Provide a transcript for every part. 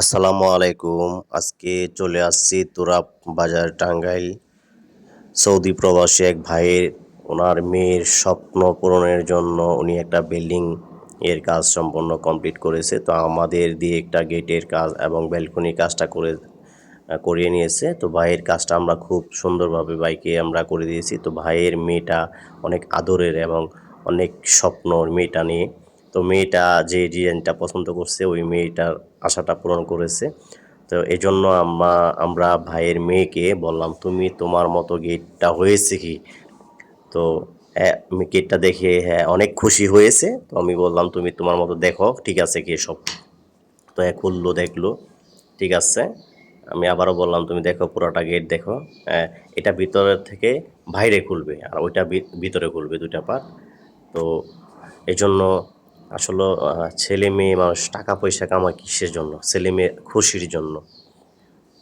আসসালামু আলাইকুম। আজকে চলে আসছি তুরাব বাজার টাঙ্গাইল। সৌদি প্রবাসী এক ভাইয়ের, ওনার মেয়ের স্বপ্ন পূরণের জন্য উনি একটা বিল্ডিং এর কাজ সম্পূর্ণ কমপ্লিট করেছে। তো আমাদের দিয়ে একটা গেটের কাজ এবং ব্যালকনির কাজটা করে, করিয়ে নিয়েছে। তো ভাইয়ের কাজটা আমরা খুব সুন্দরভাবে বাইকে আমরা করে দিয়েছি। তো ভাইয়ের মেয়েটা অনেক আদরের এবং অনেক স্বপ্ন ওর মেয়েটা নিয়ে তো মেয়েটা যে ডিজাইনটা পছন্দ করছে ওই মেয়েটার আশাটা পূরণ করেছে। তো এই জন্য আমরা আমরা ভাইয়ের মেয়েকে বললাম তুমি তোমার মতো গেটটা হয়েছে কি? তো আমি গেটটা দেখে হ্যাঁ অনেক খুশি হয়েছে। তো আমি বললাম তুমি তোমার মতো দেখো ঠিক আছে কি সব? তো হ্যাঁ খুললো দেখল ঠিক আছে। আমি আবারও বললাম তুমি দেখো পুরোটা গেট দেখো। হ্যাঁ, এটা ভিতরের থেকে বাইরে খুলবে আর ওইটা ভিতরে খুলবে দুটা পার্ট। তো এই জন্য আসলে ছেলে মেয়ে মানুষ টাকা পয়সা কামায় কিসের জন্য? ছেলে মেয়ে খুশির জন্য।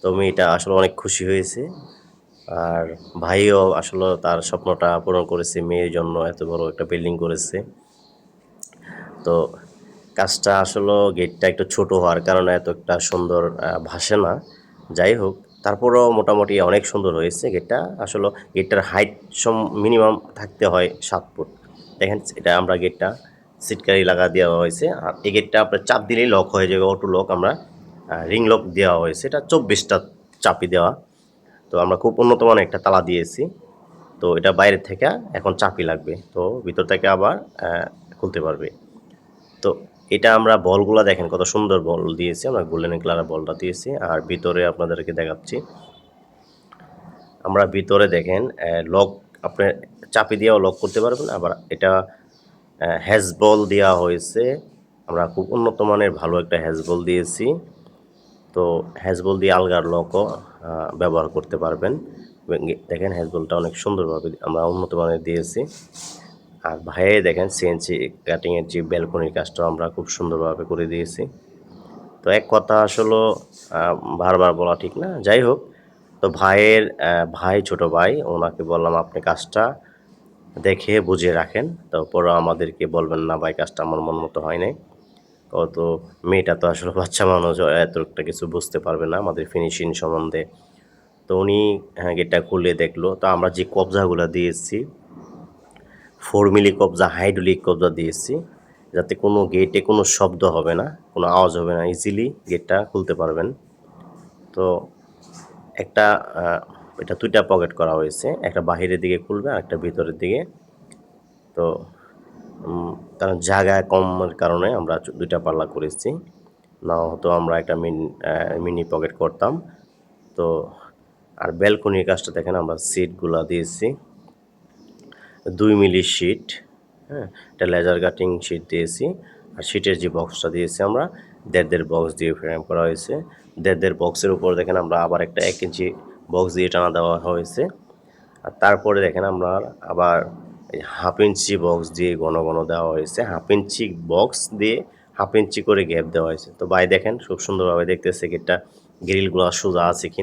তো মেয়েটা আসলে অনেক খুশি হয়েছে। আর ভাইও আসলে তার স্বপ্নটা পূরণ করেছে, মেয়ের জন্য এত বড় একটা বিল্ডিং করেছে। তো কাজটা আসলে গেটটা একটু ছোট হওয়ার কারণে এত একটা সুন্দর ভাসে না। যাই হোক, তারপরেও মোটামুটি অনেক সুন্দর হয়েছে গেটটা আসলে গেটটার হাইট সম মিনিমাম থাকতে হয় সাত ফুট। দেখেন, এটা আমরা গেটটা সিটকারি লাগা দেওয়া হয়েছে। আর এই গেটটা আপনার চাপ দিলেই লক হয়ে যাবে অটো লক আমরা রিং লক দেওয়া হয়েছে। এটা চব্বিশটা চাপি দেওয়া। তো আমরা খুব উন্নত মানের একটা তালা দিয়েছি। তো এটা বাইরে থেকে এখন চাপি লাগবে। তো ভিতর থেকে আবার খুলতে পারবে। তো এটা আমরা বলগুলা দেখেন কত সুন্দর বল দিয়েছি। আমরা গোল্ডেন কালারের বলটা দিয়েছি। আর ভিতরে আপনাদেরকে দেখাচ্ছি। আমরা ভিতরে দেখেন লক আপনি চাপি দিয়েও লক করতে পারবেন। আবার এটা হ্যাজ বল দেওয়া হয়েছে। আমরা খুব উন্নত মানের ভালো একটা হ্যাজবল দিয়েছি। তো হ্যাজবল দিয়ে আলগার লকও ব্যবহার করতে পারবেন। দেখেন হ্যাজবলটা অনেক সুন্দরভাবে আমরা উন্নত মানের দিয়েছি। আর ভাইয়ে দেখেন সিএনসি কাটিংয়ের যে ব্যালকনির কাজটা আমরা খুব সুন্দরভাবে করে দিয়েছি। তো এক কথা আসলে বারবার বলা ঠিক না। যাই হোক, তো ভাইয়ের ভাই ছোট ভাই, ওনাকে বললাম, আপনি কাজটা দেখে বুঝে রাখেন। তারপরে আমাদেরকে বলবেন, না ভাই, কাজটা আমার মন মতো হয় নাই। কত মেয়েটা তো আসলে বাচ্চা মানুষ এত একটা কিছু বুঝতে পারবে না আমাদের ফিনিশিং সম্বন্ধে। তো উনি হ্যাঁ গেটটা খুলে দেখল। তো আমরা যে কবজাগুলো দিয়েছি ফোর মিলি কবজা হাইড্রোলিক কবজা দিয়েছি, যাতে কোনো গেটে কোনো শব্দ হবে না, কোনো আওয়াজ হবে না ইজিলি গেটটা খুলতে পারবেন। তো একটা এটা দুইটা পকেট করা হয়েছে, একটা বাহিরের দিকে খুলবে আর একটা ভিতরের দিকে। তো কারণ জায়গা কমের কারণে আমরা দুইটা পাল্লা করেছি। না হতো আমরা একটা মিন পকেট করতাম। তো, আর ব্যালকনির কাজটা দেখেন আমরা সিটগুলা দিয়েছি। দুই মিলি শিট হ্যাঁ এটা লেজার কাটিং শিট দিয়েছি। আর শিটের যে বক্সটা দিয়েছি আমরা, দেড় দেড় বক্স দিয়ে ফ্রেম করা হয়েছে। দেড় দেড় বক্সের উপর দেখেন আমরা আবার একটা এক ইঞ্চি বক্স দিয়ে টানা দেওয়া হয়েছে। আর তারপরে দেখেন আমরা আবার হাফ ইঞ্চি বক্স দিয়ে ঘন ঘন দেওয়া হয়েছে। হাফ ইঞ্চি বক্স দিয়ে হাফ ইঞ্চি করে গ্যাপ দেওয়া হয়েছে। তো বাই দেখেন, খুব সুন্দরভাবে দেখতেছে গেটটা গ্রিলগুলো সোজা আছে কি